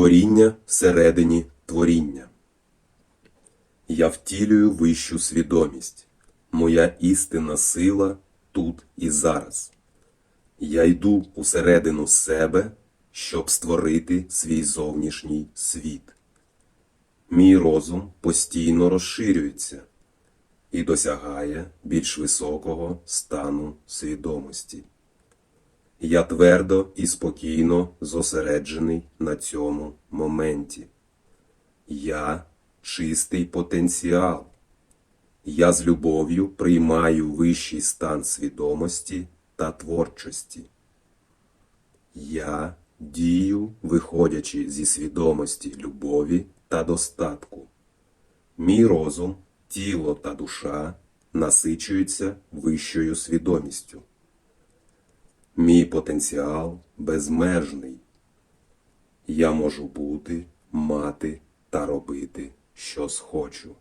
Творіння всередині творіння. Я втілюю вищу свідомість. Моя істинна сила тут і зараз. Я йду усередину себе, щоб створити свій зовнішній світ. Мій розум постійно розширюється і досягає більш високого стану свідомості. Я твердо і спокійно зосереджений на цьому моменті. Я чистий потенціал. Я з любов'ю приймаю вищий стан свідомості та творчості. Я дію, виходячи зі свідомості любові та достатку. Мій розум, тіло та душа насичуються вищою свідомістю. Мій потенціал безмежний. Я можу бути, мати та робити, що схочу.